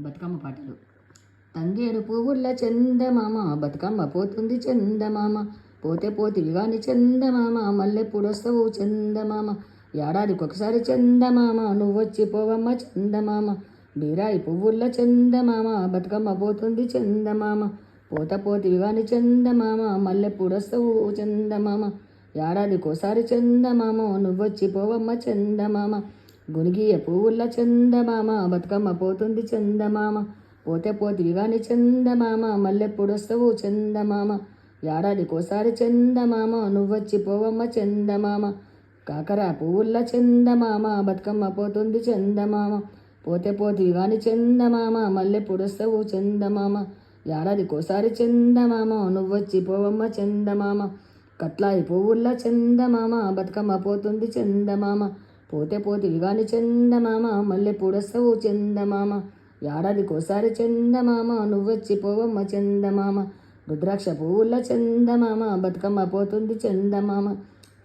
బతుకమ్మ పాటలు. తంగేడు పువ్వుల చందమామ బతుకమ్మ పోతుంది చందమామ. పోతే పోతివి గాని చందమామ మల్లెప్పుడు వస్తావు చందమామ. ఏడాదికి ఒకసారి చందమామ నువ్వొచ్చి పోవమ్మ చందమామ. బీరాయి పువ్వుల చందమామ బతుకమ్మ పోతుంది చందమామ. పోత పోతివి గాని చందమామ మల్లెప్పుడు వస్తావు చందమామ ఏడాదికోసారి చందమామ నువ్వొచ్చి పోవమ్మ చందమామ. గునిగియ పువ్వుల చందమామ బతుకమ్మ పోతుంది చందమామ. పోతే పోతివి గాని చందమామ మల్లెప్పుడు చందమామ. ఏడాదికోసారి చందమామ నువ్వొచ్చి పోవమ్మ చందమామ. కాకర పువ్వుల చందమామ బతుకమ్మ పోతుంది చందమామ. పోతే పోతివి గాని చందమామ మల్లెప్పుడు చందమామ. ఏడాదికోసారి చందమామ నువ్వొచ్చి పోవమ్మ చందమామ. కట్లాయి పువ్వుల చందమామ బతుకమ్మ పోతుంది చందమామ. పోతే పోతే గాని చందమామ మల్లె పూడస్తావు చందమామ. ఏడాదికోసారి చందమామ నువ్వొచ్చి పోవమ్మ చందమామ. రుద్రాక్ష పువ్వుల చందమామ బతుకమ్మ పోతుంది చందమామ.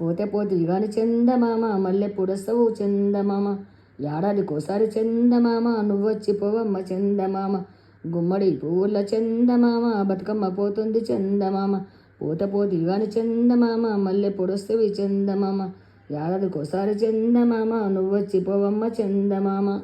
పోతే పోతే యుగాని చందమామ మల్లె పూడస్తావు చందమామ. ఏడాదికోసారి చందమామ నువ్వొచ్చి పోవమ్మ చందమామ. గుమ్మడి పువ్వుల చందమామ బతుకమ్మ పోతుంది చందమామ. పూత పోతి గాని చందమామ మల్లె పొడొస్తవి చందమామ. ఏడాదికోసారి చందమామ నువ్వొచ్చి పోవమ్మ చందమామ.